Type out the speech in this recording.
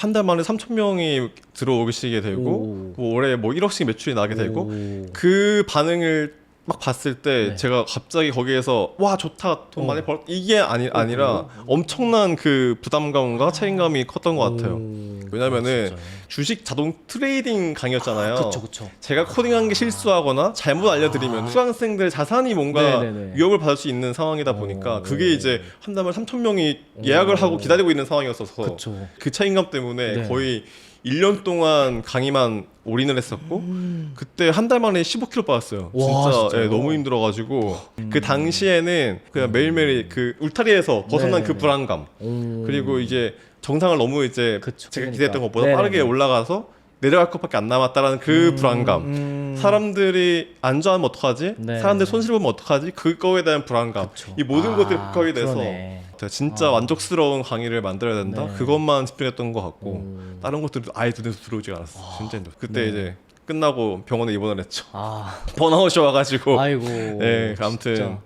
한 달 만에 3천 명이 들어오시게 되고 오. 뭐 올해 뭐 1억씩 매출이 나게 되고 오. 그 반응을 막 봤을 때 네. 제가 갑자기 거기에서 와 좋다 돈 어. 많이 벌 이게 아니 아니라 엄청난 그 부담감과 책임감이 컸던 것 같아요. 오. 왜냐면은 아? 주식 자동 트레이딩 강의였잖아요. 그쵸 그쵸. 제가 코딩한 게 실수하거나 잘못 알려드리면 수강생들 자산이 뭔가 아. 네네네. 위협을 받을 수 있는 상황이다 보니까 오. 그게 이제 한 달에 3천 명이 예약을 하고 기다리고 있는 상황이었어서 그쵸. 그 책임감 때문에 네. 거의 1년 동안 강의만 올인을 했었고 그때 한 달 만에 15kg 빠졌어요. 음. 와, 진짜 진짜요? 예, 너무 힘들어가지고 그 당시에는 그냥 매일매일 그 울타리에서 벗어난 그 네네네. 불안감 오. 그리고 이제 정상을 너무 이제 그쵸, 제가 그러니까. 기대했던 것보다 네네네. 빠르게 올라가서 내려갈 것밖에 안 남았다라는 그 불안감. 음. 사람들이 안 좋아하면 어떡하지? 네. 사람들 손실 보면 어떡하지? 그거에 대한 불안감. 그쵸. 이 모든 아, 것들이 복합이 돼서 그러네. 제가 진짜 아. 만족스러운 강의를 만들어야 된다. 네. 그것만 집중했던 것 같고 음. 다른 것들도 아예 눈에서 들어오지가 않았어. 요 진짜 힘들어. 그때 네. 이제 끝나고 병원에 입원을 했죠. 아 번아웃이 와가지고. 아이고. 네, 아무튼 진짜.